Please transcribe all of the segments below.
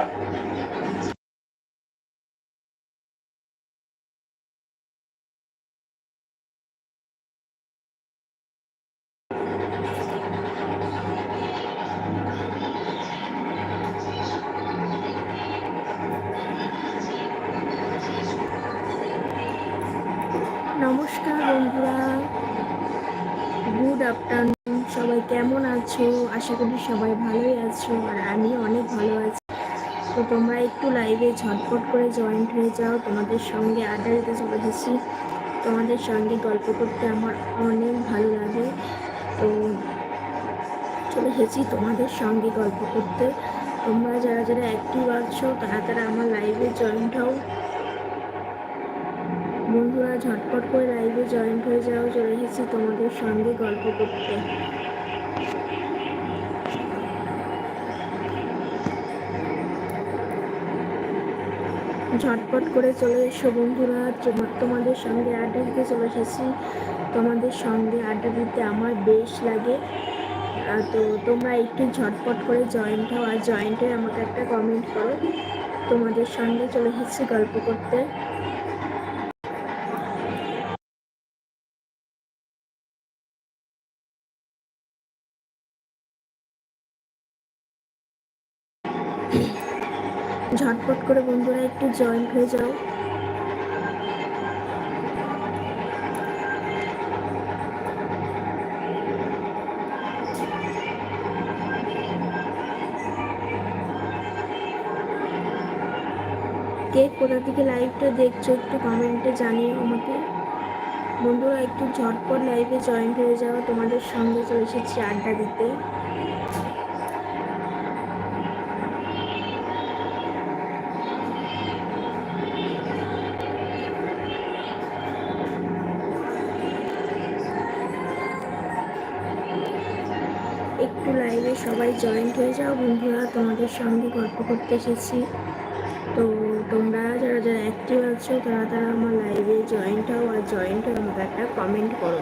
নমস্কার বন্ধুরা। Good afternoon সবাই কেমন আছো? আশা করি সবাই ভালোই আছো, আর আমি অনেক ভালো আছি। তো তোমরা একটু লাইভে ঝটপট করে জয়েন্ট হয়ে যাও। তোমাদের সঙ্গে আড্ডা দিতে চলে এসেছি। তোমাদের সঙ্গে গল্প করতে আমার অনেক ভালো লাগে। তো চলে এসেছি তোমাদের সঙ্গে গল্প করতে। তোমরা যারা যারা অ্যাক্টিভ আছো, তারা তারা আমার লাইভে জয়েন্ট হও। বন্ধুরা, ঝটপট করে লাইভে জয়েন্ট হয়ে যাও। চলে এসেছি তোমাদের সঙ্গে গল্প করতে। ঝটপট করে চলে এসো বন্ধুরা। তোমাদের সঙ্গে আড্ডা দিতে চলে এসেছি। তোমাদের সঙ্গে আড্ডা দিতে আমার বেশ লাগে। তো তোমরা একটু ঝটপট করে জয়েন্ট হও আর জয়েন্টে আমাকে একটা কমেন্ট করো। তোমাদের সঙ্গে চলে এসেছি গল্প করতে। ঝটপট করে বন্ধুরা একটু জয়েন্ট হয়ে যাও। কে কোথা থেকে লাইভটা দেখছ একটু কমেন্টে জানিও আমাকে। বন্ধুরা একটু ঝটপট লাইভে জয়েন্ট হয়ে যাও, তোমাদের সঙ্গে চলে এসেছি আড্ডা দিতে। একটু লাইভে সবাই জয়েন্ট হয়ে যাও। বন্ধুরা, তোমাদের সঙ্গে গল্প করতে এসেছি। তো তোমরা যারা যারা অ্যাক্টিভ আছো, তারা তারা আমার লাইভে জয়েন্ট হও আর জয়েন্ট হয়ে আমাকে একটা কমেন্ট করো।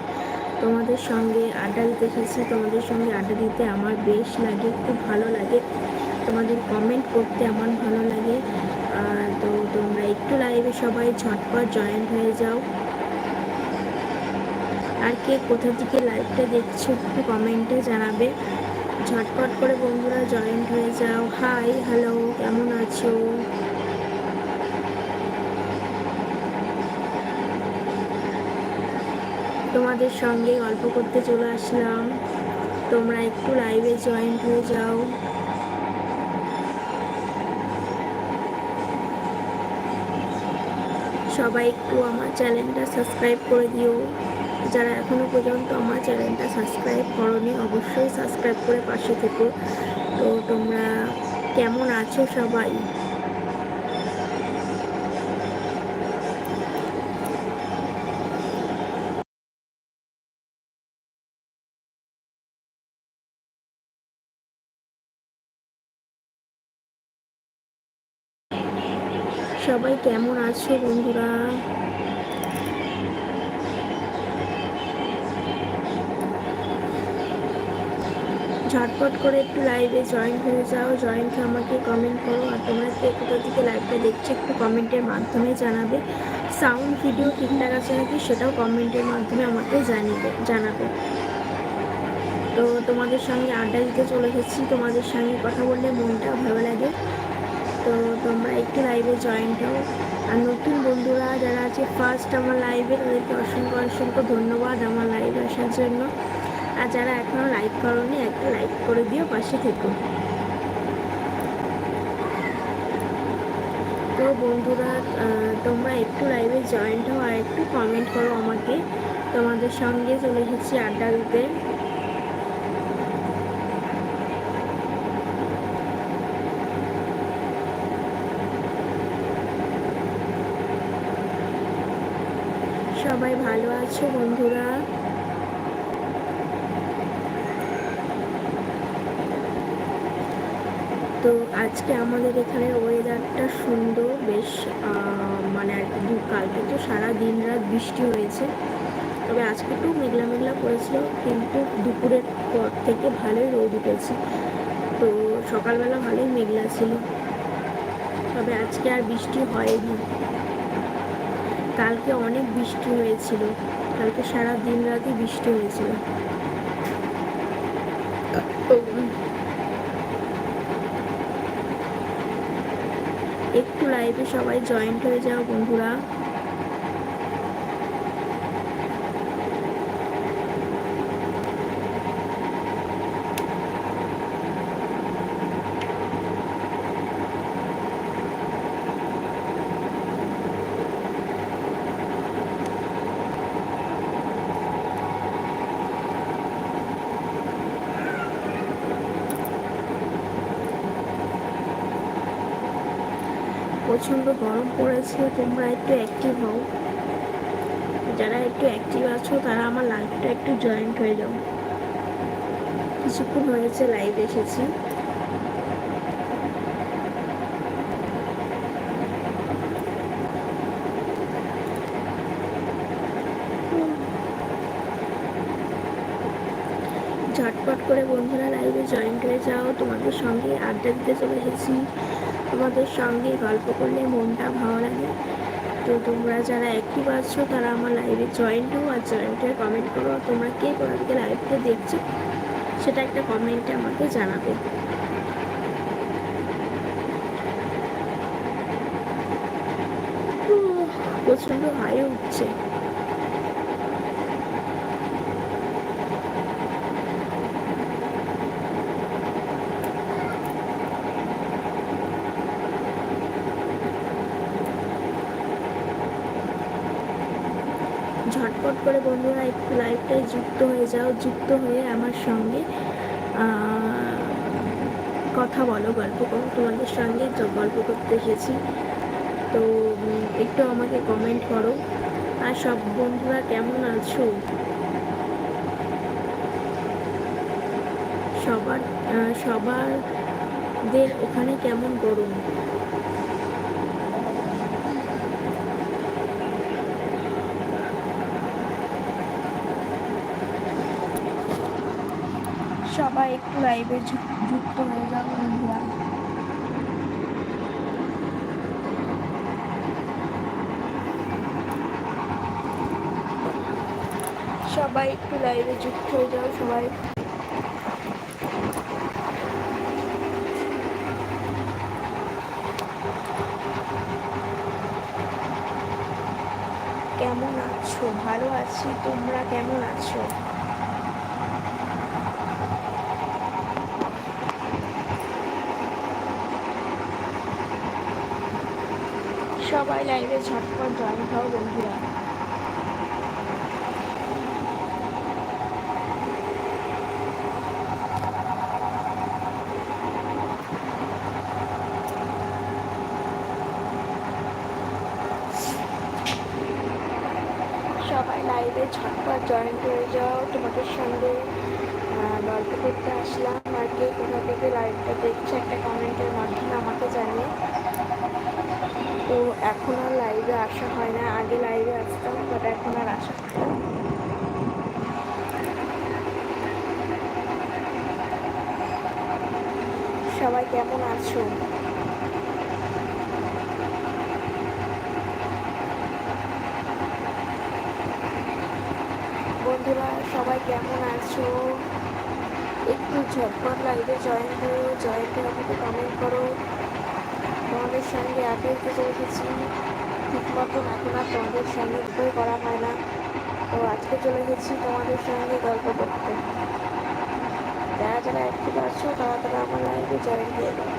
তোমাদের সঙ্গে আড্ডা দিতে এসেছি। তোমাদের সঙ্গে আড্ডা দিতে আমার বেশ লাগে, খুব ভালো লাগে। তোমাদের কমেন্ট করতে আমার ভালো লাগে। আর তো তোমরা একটু লাইভে সবাই ঝটপট জয়েন্ট হয়ে যাও। আর কে কোথা থেকে লাইভটা দেখছ, একটু কমেন্টে জানাবে। ঝটপট করে বন্ধুরা জয়েন্ট হয়ে যাও। হাই হ্যালো কেমন আছো? তোমাদের সঙ্গে গল্প করতে চলে আসলাম। তোমরা একটু লাইভে জয়েন্ট হয়ে যাও। সবাই একটু আমার চ্যানেলটা সাবস্ক্রাইব করে দিও। যারা এখনও পর্যন্ত আমার চ্যানেলটা সাবস্ক্রাইব করনি, অবশ্যই সাবস্ক্রাইব করে পাশে থেকো। তো তোমরা কেমন আছো সবাই? সবাই কেমন আছো বন্ধুরা? ঝটপট করে একটু লাইভে জয়েন হয়ে যাও। জয়েন হয়ে আমাকে কমেন্ট করো আর তোমরা কে কোথা থেকে লাইভটা দেখছ একটু কমেন্টের মাধ্যমে জানাবে। সাউন্ড ভিডিও ঠিকঠাক আছে নাকি সেটাও কমেন্টের মাধ্যমে আমাকে জানিয়ে জানাবে। তো তোমাদের সঙ্গে আড্ডা দিতে চলে এসেছি। তোমাদের সঙ্গে কথা বললে মনটা ভালো লাগে। তো তোমরা একটু লাইভে জয়েন্ট হও। আর নতুন বন্ধুরা যারা আছে ফার্স্ট আমার লাইভে তাদেরকে অসংখ্য অসংখ্য ধন্যবাদ আমার লাইভে আসার জন্য। আর যারা এখনও লাইক করনি, একটা লাইক করে দিও, পাশে থেকো। তো বন্ধুরা তোমরা একটু লাইভে জয়েন্ট হও আর একটু কমেন্ট করো আমাকে। তোমাদের সঙ্গে চলে এসেছি আড্ডা দিতে। সবাই ভালো আছো বন্ধুরা তো আজকে আমাদের এখানের ওয়েদারটা সুন্দর, বেশ মানে আর কি কালকে তো সারা দিন রাত বৃষ্টি হয়েছে। তবে আজকে একটু মেঘলা মেঘলা করেছিল, কিন্তু দুপুরের পর থেকে ভালোই রোদ উঠেছে। তো সকালবেলা ভালোই মেঘলা ছিল। তবে আজকে আর বৃষ্টি হয়নি। কালকে অনেক বৃষ্টি হয়েছিল। কালকে সারা দিন রাতই বৃষ্টি হয়েছিল একটু লাইভে সবাই জয়েন্ট হয়ে যাও বন্ধুরা। প্রচণ্ড গরম পড়েছে, তোমরা একটু অ্যাক্টিভ হও। যারা একটু অ্যাক্টিভ আছো, তারা আমার লাইফটা একটু জয়েন্ট হয়ে যাও। কিছুক্ষণ হয়েছে লাইভ এসেছি ঝটপট করে বন্ধুরা লাইভে জয়েন্ট হয়ে যাও। তোমাদের সঙ্গে আড্ডা দিতে চলে এসেছি তোমাদের সঙ্গে গল্প করলে মনটা ভালো লাগে। তো তোমরা যারা অ্যাক্টিভ আছো তারা আমার লাইভে জয়েন্ট হও আর জয়েন্টের কমেন্ট করো। তোমরা কে কোথা থেকে লাইভটা দেখছ, সেটা একটা কমেন্টে আমাকে জানাবে। প্রচণ্ড হাই উঠছে ঝটপট করে, বন্ধুরা, একটু লাইভটায় যুক্ত হয়ে যাও, যুক্ত হয়ে আমার সঙ্গে কথা বলো, গল্প করো। তোমাদের সঙ্গে গল্প করতে এসেছি। তো একটু আমাকে কমেন্ট করো। আর সব বন্ধুরা কেমন আছো? সবার সবারদের ওখানে কেমন গরম? সবাই একটু লাইভে যুক্ত হয়ে যাও বন্ধুরা। সবাই একটু লাইভে যুক্ত হয়ে যাও সবাই। কেমন আছো? ভালো আছি? তোমরা কেমন আছো সবাই লাইভে ঝটপট জয়েন হও বন্ধুরা সবাই লাইভে ঝটপট জয়েন হয়ে যাও, তোমাদের সঙ্গে গল্প করতে আসলাম। আর কে কোথা থেকে লাইভটা দেখছে, একটা কমেন্টের মাধ্যমে আমাকে জানিয়ে তো এখন আর লাইভে আসা হয় না। আগে লাইভে আসতাম বাট এখন আর আসা সবাই কেমন আছো? বন্ধুরা, সবাই কেমন আছো? একটু ঝটপট লাইভে জয়েন করো জয়েন করে আমাকে কমেন্ট করো। তোমাদের সঙ্গে আগে পুজো রেখেছি ঠিক মতন এখন আর তোমাদের সঙ্গে বই করা হয় না। তো আজকে চলে গেছি তোমাদের সঙ্গে গল্প করতে। যারা যারা একটু আছো, তারা তারা আমার লাইভে জয়েন দিয়ে দাও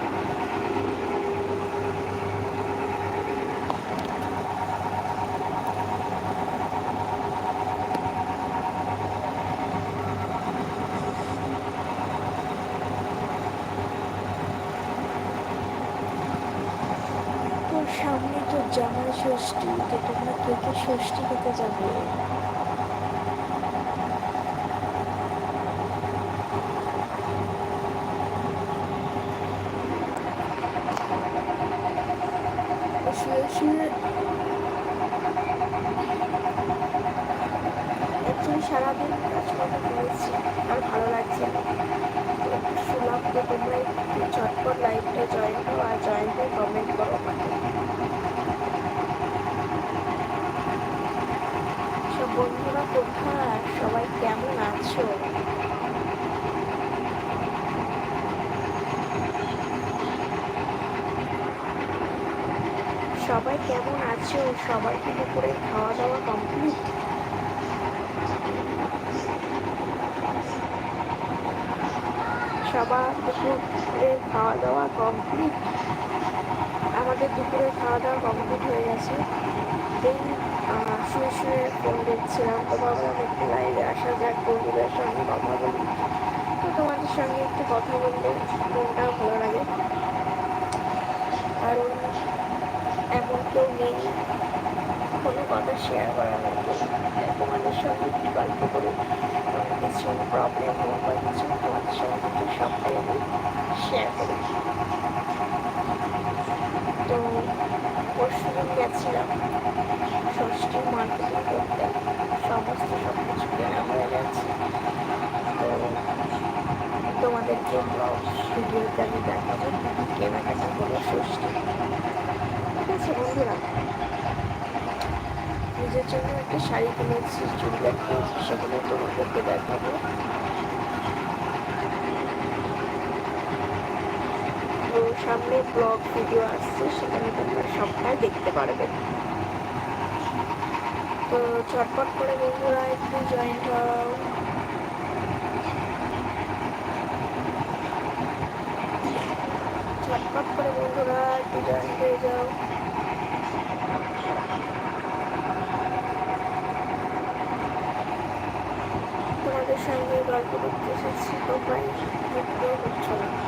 তো সামনে তো জামাই ষষ্ঠী, তো তোমরা কে কে ষষ্ঠী খেতে যাবে? শুয়ে শুয়ে অ্যাকচুয়ালি সারাদিন কাজকর্ম করেছি, আর ভালো লাগছে না। শুনলাম তো তোমরা চটপট লাইভটা জয়েন করো, আর জয়েন করে কমেন্ট করো। সবাই কেমন আছো? সবাই কেমন আছো? সবাই কি দুপুরে খাওয়া দাওয়া কমপ্লিট সবার দুপুরে খাওয়া দাওয়া কমপ্লিট আমাদের দুপুরে খাওয়া দাওয়া কমপ্লিট হয়ে গেছে। শুয়ে শুয়ে ফোন দেখছিলাম, তো ভাবলাম একটু লাইভে আসা যাক, বন্ধুদের সঙ্গে কথা বলি। তো তোমাদের সঙ্গে একটু কথা বললে মনটাও ভালো লাগে। কারণ এমন কেউ নেই, কোনো কথা শেয়ার করার মতো তোমাদের সঙ্গে একটু গল্প করে কিছু প্রবলেম হোক বা কিছু তোমাদের সঙ্গে একটু সবটাই আমি শেয়ার করি। তো পরশু দিন গেছিলাম ষষ্ঠীর মার্কেটিং করতে সমস্ত সব কিছু কেনা হয়ে গেছে তো ব্লগ ভিডিওতে আমি দেখাবো কেনাকাটা হলো ষষ্ঠী ঠিক আছে বন্ধুরা নিজের জন্য একটা শাড়ি কিনেছি চুড়িদার কিনেছি সেগুলো তোমাদেরকে দেখাবো তো সামনে ব্লগ ভিডিও আসছে সেখানে তোমরা সবটাই দেখতে পারবে তো চটপট করে বন্ধুরা একটু জয়েন্ট হও চটপট করে একটু হয়ে তোমাদের সঙ্গে গল্প করতে এসেছি তো প্রায় হচ্ছে না।